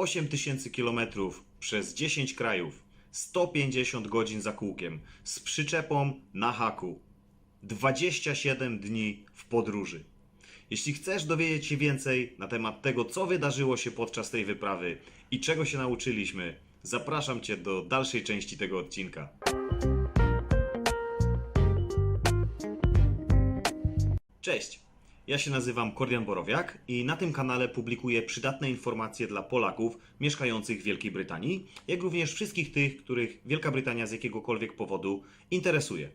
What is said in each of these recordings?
8000 km przez 10 krajów, 150 godzin za kółkiem, z przyczepą na haku, 27 dni w podróży. Jeśli chcesz dowiedzieć się więcej na temat tego, co wydarzyło się podczas tej wyprawy i czego się nauczyliśmy, zapraszam Cię do dalszej części tego odcinka. Cześć! Ja się nazywam Kordian Borowiak i na tym kanale publikuję przydatne informacje dla Polaków mieszkających w Wielkiej Brytanii, jak również wszystkich tych, których Wielka Brytania z jakiegokolwiek powodu interesuje.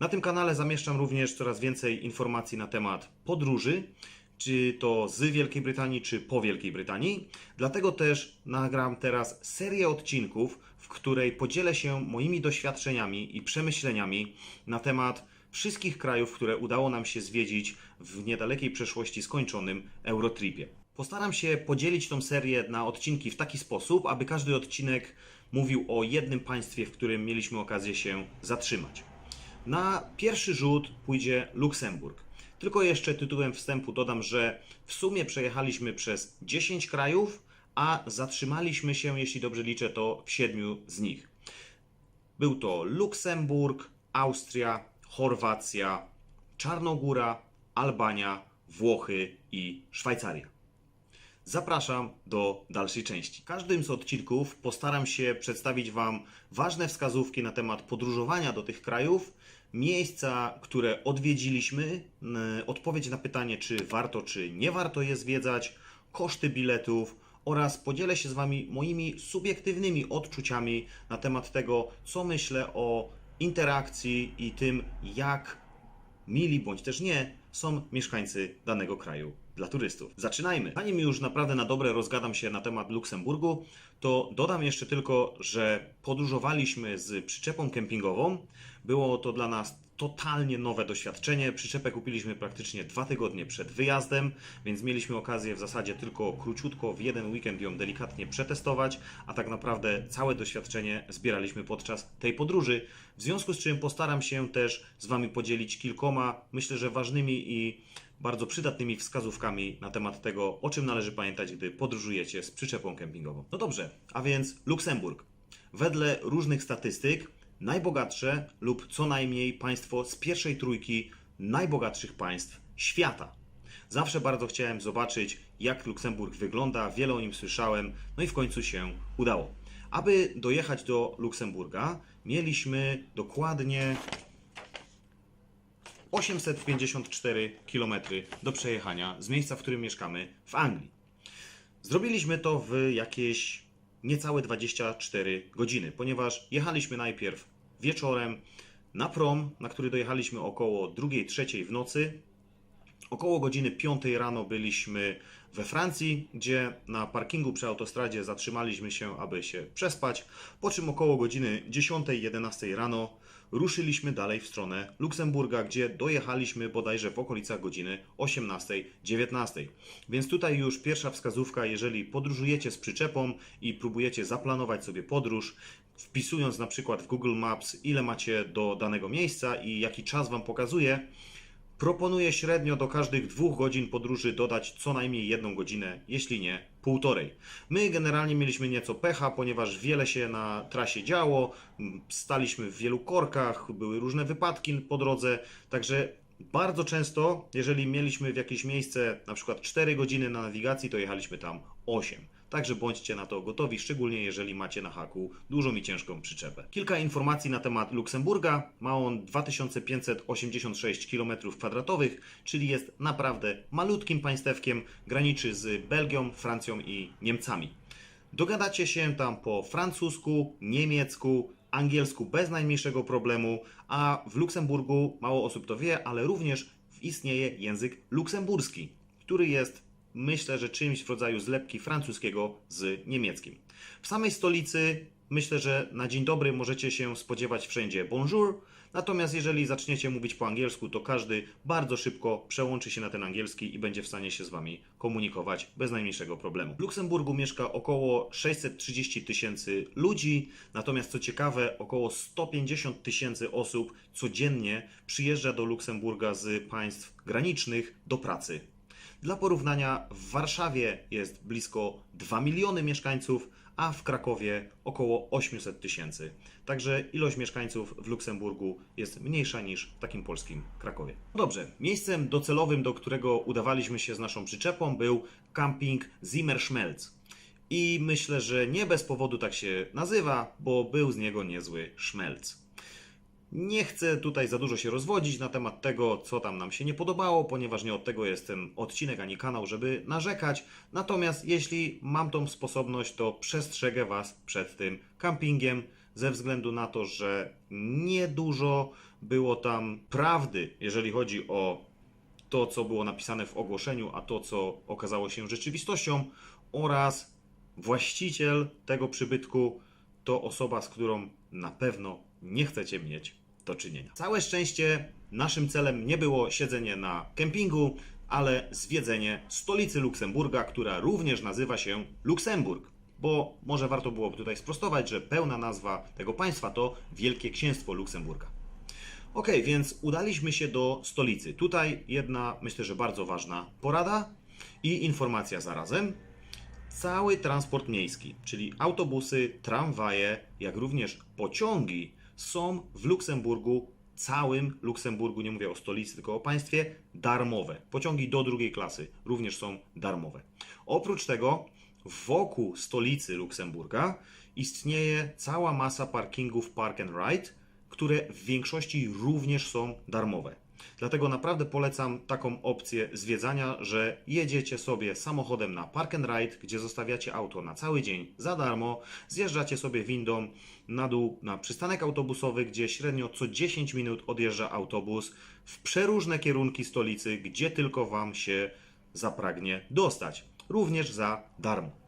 Na tym kanale zamieszczam również coraz więcej informacji na temat podróży, czy to z Wielkiej Brytanii, czy po Wielkiej Brytanii. Dlatego też nagram teraz serię odcinków, w której podzielę się moimi doświadczeniami i przemyśleniami na temat wszystkich krajów, które udało nam się zwiedzić w niedalekiej przeszłości skończonym Eurotripie. Postaram się podzielić tą serię na odcinki w taki sposób, aby każdy odcinek mówił o jednym państwie, w którym mieliśmy okazję się zatrzymać. Na pierwszy rzut pójdzie Luksemburg. Tylko jeszcze tytułem wstępu dodam, że w sumie przejechaliśmy przez 10 krajów, a zatrzymaliśmy się, jeśli dobrze liczę, to w 7 z nich. Był to Luksemburg, Austria, Chorwacja, Czarnogóra, Albania, Włochy i Szwajcaria. Zapraszam do dalszej części. W każdym z odcinków postaram się przedstawić Wam ważne wskazówki na temat podróżowania do tych krajów, miejsca, które odwiedziliśmy, odpowiedź na pytanie, czy warto, czy nie warto je zwiedzać, koszty biletów oraz podzielę się z Wami moimi subiektywnymi odczuciami na temat tego, co myślę o interakcji i tym, jak mili bądź też nie są mieszkańcy danego kraju dla turystów. Zaczynajmy. Zanim już naprawdę na dobre rozgadam się na temat Luksemburgu, to dodam jeszcze tylko, że podróżowaliśmy z przyczepą kempingową. Było to dla nas totalnie nowe doświadczenie. Przyczepę kupiliśmy praktycznie dwa tygodnie przed wyjazdem, więc mieliśmy okazję w zasadzie tylko króciutko w jeden weekend ją delikatnie przetestować, a tak naprawdę całe doświadczenie zbieraliśmy podczas tej podróży. W związku z czym postaram się też z Wami podzielić kilkoma, myślę, że ważnymi i bardzo przydatnymi wskazówkami na temat tego, o czym należy pamiętać, gdy podróżujecie z przyczepą kempingową. No dobrze, a więc Luksemburg. Wedle różnych statystyk najbogatsze lub co najmniej państwo z pierwszej trójki najbogatszych państw świata. Zawsze bardzo chciałem zobaczyć, jak Luksemburg wygląda, wiele o nim słyszałem, no i w końcu się udało. Aby dojechać do Luksemburga, mieliśmy dokładnie 854 km do przejechania z miejsca, w którym mieszkamy w Anglii. Zrobiliśmy to w jakieś niecałe 24 godziny, ponieważ jechaliśmy najpierw wieczorem na prom, na który dojechaliśmy około 2-3 w nocy. Około godziny 5 rano byliśmy we Francji, gdzie na parkingu przy autostradzie zatrzymaliśmy się, aby się przespać, po czym około godziny 10-11 rano ruszyliśmy dalej w stronę Luksemburga, gdzie dojechaliśmy bodajże w okolicach godziny 18-19. Więc tutaj już pierwsza wskazówka, jeżeli podróżujecie z przyczepą i próbujecie zaplanować sobie podróż, wpisując na przykład w Google Maps, ile macie do danego miejsca i jaki czas Wam pokazuje, Proponuję średnio do każdych dwóch godzin podróży dodać co najmniej jedną godzinę, jeśli nie półtorej. My generalnie mieliśmy nieco pecha, ponieważ wiele się na trasie działo, staliśmy w wielu korkach, były różne wypadki po drodze, także bardzo często, jeżeli mieliśmy w jakieś miejsce na przykład 4 godziny na nawigacji, to jechaliśmy tam 8. Także bądźcie na to gotowi, szczególnie jeżeli macie na haku dużą i ciężką przyczepę. Kilka informacji na temat Luksemburga. Ma on 2586 km2, czyli jest naprawdę malutkim państewkiem, graniczy z Belgią, Francją i Niemcami. Dogadacie się tam po francusku, niemiecku, angielsku bez najmniejszego problemu, a w Luksemburgu mało osób to wie, ale również istnieje język luksemburski, który jest myślę, że czymś w rodzaju zlepki francuskiego z niemieckim. W samej stolicy myślę, że na dzień dobry możecie się spodziewać wszędzie bonjour, natomiast jeżeli zaczniecie mówić po angielsku, to każdy bardzo szybko przełączy się na ten angielski i będzie w stanie się z Wami komunikować bez najmniejszego problemu. W Luksemburgu mieszka około 630 tysięcy ludzi, natomiast co ciekawe, około 150 tysięcy osób codziennie przyjeżdża do Luksemburga z państw granicznych do pracy. Dla porównania, w Warszawie jest blisko 2 miliony mieszkańców, a w Krakowie około 800 tysięcy. Także ilość mieszkańców w Luksemburgu jest mniejsza niż w takim polskim Krakowie. Dobrze, miejscem docelowym, do którego udawaliśmy się z naszą przyczepą, był camping Zimmerschmelz. I myślę, że nie bez powodu tak się nazywa, bo był z niego niezły szmelc. Nie chcę tutaj za dużo się rozwodzić na temat tego, co tam nam się nie podobało, ponieważ nie od tego jest ten odcinek ani kanał, żeby narzekać. Natomiast jeśli mam tą sposobność, to przestrzegę Was przed tym campingiem, ze względu na to, że niedużo było tam prawdy, jeżeli chodzi o to, co było napisane w ogłoszeniu, a to, co okazało się rzeczywistością, oraz właściciel tego przybytku to osoba, z którą na pewno nie chcecie mieć do czynienia. Całe szczęście naszym celem nie było siedzenie na kempingu, ale zwiedzenie stolicy Luksemburga, która również nazywa się Luksemburg. Bo może warto byłoby tutaj sprostować, że pełna nazwa tego państwa to Wielkie Księstwo Luksemburga. Ok, więc udaliśmy się do stolicy. Tutaj jedna, myślę, że bardzo ważna porada i informacja zarazem. Cały transport miejski, czyli autobusy, tramwaje, jak również pociągi są w Luksemburgu, całym Luksemburgu, nie mówię o stolicy, tylko o państwie, darmowe. Pociągi do drugiej klasy również są darmowe. Oprócz tego wokół stolicy Luksemburga istnieje cała masa parkingów Park and Ride, które w większości również są darmowe. Dlatego naprawdę polecam taką opcję zwiedzania, że jedziecie sobie samochodem na Park and Ride, gdzie zostawiacie auto na cały dzień za darmo, zjeżdżacie sobie windą na dół na przystanek autobusowy, gdzie średnio co 10 minut odjeżdża autobus w przeróżne kierunki stolicy, gdzie tylko Wam się zapragnie dostać. Również za darmo.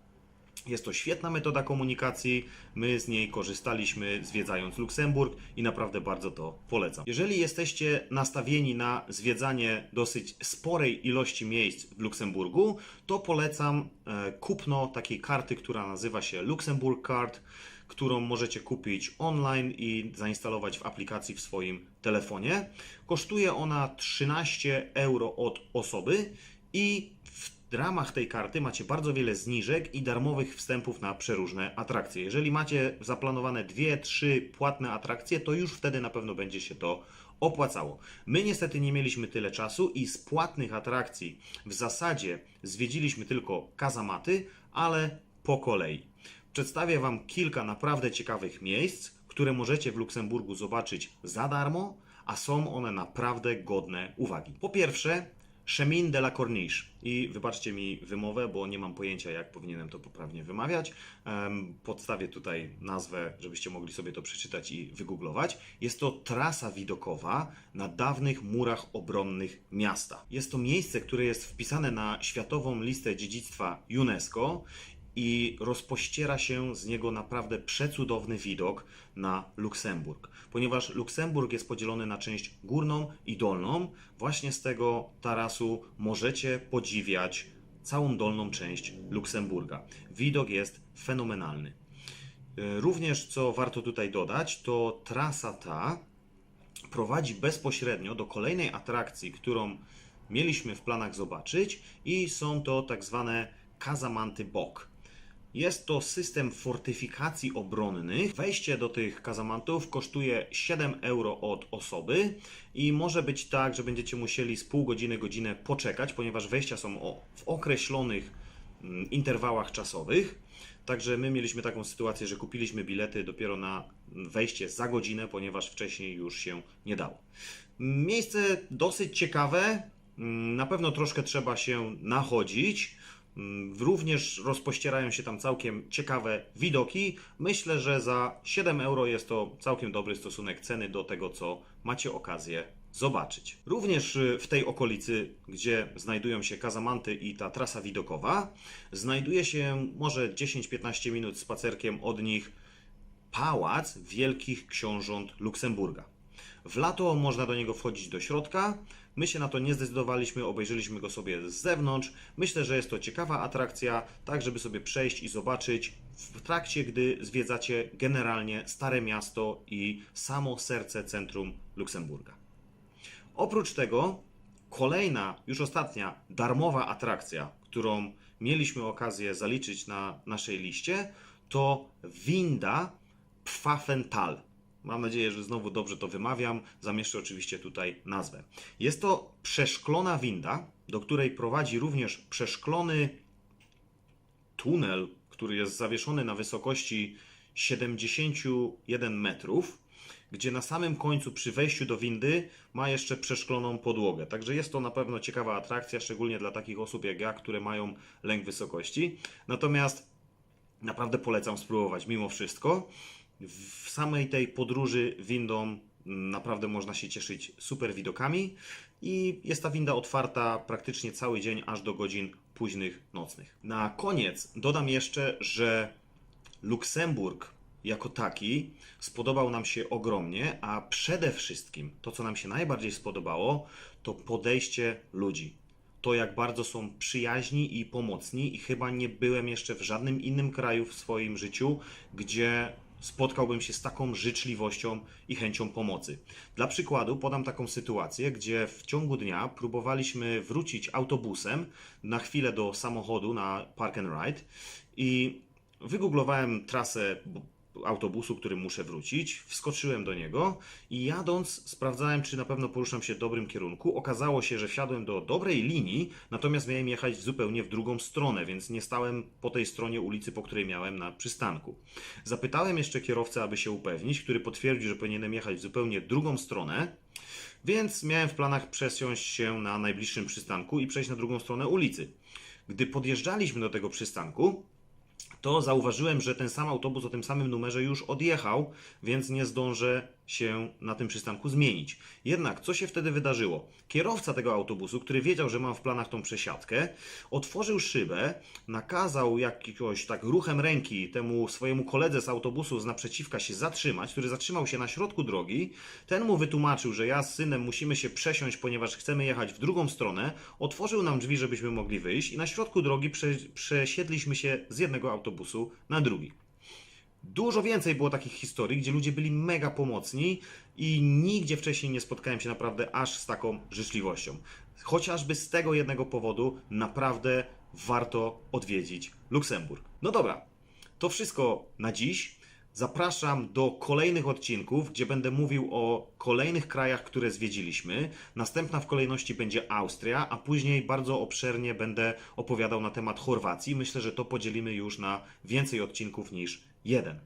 Jest to świetna metoda komunikacji. My z niej korzystaliśmy zwiedzając Luksemburg i naprawdę bardzo to polecam. Jeżeli jesteście nastawieni na zwiedzanie dosyć sporej ilości miejsc w Luksemburgu, to polecam e, kupno takiej karty, która nazywa się Luxemburg Card, którą możecie kupić online i zainstalować w aplikacji w swoim telefonie. Kosztuje ona 13 euro od osoby i w ramach tej karty macie bardzo wiele zniżek i darmowych wstępów na przeróżne atrakcje. Jeżeli macie zaplanowane dwie, trzy płatne atrakcje, to już wtedy na pewno będzie się to opłacało. My niestety nie mieliśmy tyle czasu i z płatnych atrakcji w zasadzie zwiedziliśmy tylko kazamaty, ale po kolei. Przedstawię Wam kilka naprawdę ciekawych miejsc, które możecie w Luksemburgu zobaczyć za darmo, a są one naprawdę godne uwagi. Po pierwsze, Chemin de la Corniche. I wybaczcie mi wymowę, bo nie mam pojęcia, jak powinienem to poprawnie wymawiać. Podstawię tutaj nazwę, żebyście mogli sobie to przeczytać i wygooglować. Jest to trasa widokowa na dawnych murach obronnych miasta. Jest to miejsce, które jest wpisane na Światową Listę Dziedzictwa UNESCO i rozpościera się z niego naprawdę przecudowny widok na Luksemburg. Ponieważ Luksemburg jest podzielony na część górną i dolną, właśnie z tego tarasu możecie podziwiać całą dolną część Luksemburga. Widok jest fenomenalny. E, Również, co warto tutaj dodać, to trasa ta prowadzi bezpośrednio do kolejnej atrakcji, którą mieliśmy w planach zobaczyć i są to tak zwane kazamanty Bok. Jest to system fortyfikacji obronnych. Wejście do tych kazamantów kosztuje 7 euro od osoby i może być tak, że będziecie musieli z pół godziny, godzinę poczekać, ponieważ wejścia są w określonych mm, interwałach czasowych. Także my mieliśmy taką sytuację, że kupiliśmy bilety dopiero na wejście za godzinę, ponieważ wcześniej już się nie dało. Miejsce dosyć ciekawe. Mm, Na pewno troszkę trzeba się nachodzić. Również rozpościerają się tam całkiem ciekawe widoki. Myślę, że za 7 euro jest to całkiem dobry stosunek ceny do tego, co macie okazję zobaczyć. Również y, w tej okolicy, gdzie znajdują się kazamanty i ta trasa widokowa, znajduje się może 10-15 minut spacerkiem od nich Pałac Wielkich Książąt Luksemburga. W lato można do niego wchodzić do środka. My się na to nie zdecydowaliśmy, obejrzeliśmy go sobie z zewnątrz. Myślę, że jest to ciekawa atrakcja, tak żeby sobie przejść i zobaczyć w trakcie, gdy zwiedzacie generalnie Stare Miasto i samo serce centrum Luksemburga. Oprócz tego kolejna, już ostatnia, darmowa atrakcja, którą mieliśmy okazję zaliczyć na naszej liście, to winda Pfaffental. Mam nadzieję, że znowu dobrze to wymawiam. Zamieszczę oczywiście tutaj nazwę. Jest to przeszklona winda, do której prowadzi również przeszklony tunel, który jest zawieszony na wysokości 71 metrów, gdzie na samym końcu przy wejściu do windy ma jeszcze przeszkloną podłogę. Także jest to na pewno ciekawa atrakcja, szczególnie dla takich osób jak ja, które mają lęk wysokości. Natomiast naprawdę polecam spróbować mimo wszystko. W samej tej podróży windą naprawdę można się cieszyć super widokami i jest ta winda otwarta praktycznie cały dzień aż do godzin późnych nocnych. Na koniec dodam jeszcze, że Luksemburg jako taki spodobał nam się ogromnie, a przede wszystkim to, co nam się najbardziej spodobało, to podejście ludzi. To, jak bardzo są przyjaźni i pomocni, i chyba nie byłem jeszcze w żadnym innym kraju w swoim życiu, gdzie spotkałbym się z taką życzliwością i chęcią pomocy. Dla przykładu podam taką sytuację, gdzie w ciągu dnia próbowaliśmy wrócić autobusem na chwilę do samochodu na Park and Ride i wygooglowałem trasę autobusu, którym muszę wrócić, wskoczyłem do niego i jadąc sprawdzałem, czy na pewno poruszam się w dobrym kierunku. Okazało się, że wsiadłem do dobrej linii, natomiast miałem jechać zupełnie w drugą stronę, więc nie stałem po tej stronie ulicy, po której miałem na przystanku. Zapytałem jeszcze kierowcę, aby się upewnić, który potwierdził, że powinienem jechać w zupełnie drugą stronę, więc miałem w planach przesiąść się na najbliższym przystanku i przejść na drugą stronę ulicy. Gdy podjeżdżaliśmy do tego przystanku, to zauważyłem, że ten sam autobus o tym samym numerze już odjechał, więc nie zdążę się na tym przystanku zmienić. Jednak co się wtedy wydarzyło? Kierowca tego autobusu, który wiedział, że mam w planach tą przesiadkę, otworzył szybę, nakazał jakiegoś tak ruchem ręki temu swojemu koledze z autobusu z naprzeciwka się zatrzymać, który zatrzymał się na środku drogi. Ten mu wytłumaczył, że ja z synem musimy się przesiąść, ponieważ chcemy jechać w drugą stronę. Otworzył nam drzwi, żebyśmy mogli wyjść i na środku drogi prze, przesiedliśmy się z jednego autobusu na drugi. Dużo więcej było takich historii, gdzie ludzie byli mega pomocni i nigdzie wcześniej nie spotkałem się naprawdę aż z taką życzliwością. Chociażby z tego jednego powodu naprawdę warto odwiedzić Luksemburg. No dobra, to wszystko na dziś. Zapraszam do kolejnych odcinków, gdzie będę mówił o kolejnych krajach, które zwiedziliśmy. Następna w kolejności będzie Austria, a później bardzo obszernie będę opowiadał na temat Chorwacji. Myślę, że to podzielimy już na więcej odcinków niż jeden.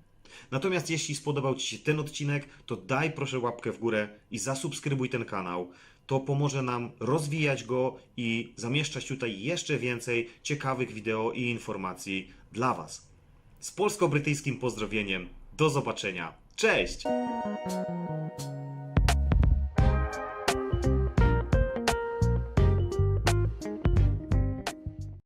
Natomiast jeśli spodobał Ci się ten odcinek, to daj proszę łapkę w górę i zasubskrybuj ten kanał. To pomoże nam rozwijać go i zamieszczać tutaj jeszcze więcej ciekawych wideo i informacji dla Was. Z polsko-brytyjskim pozdrowieniem. Do zobaczenia. Cześć!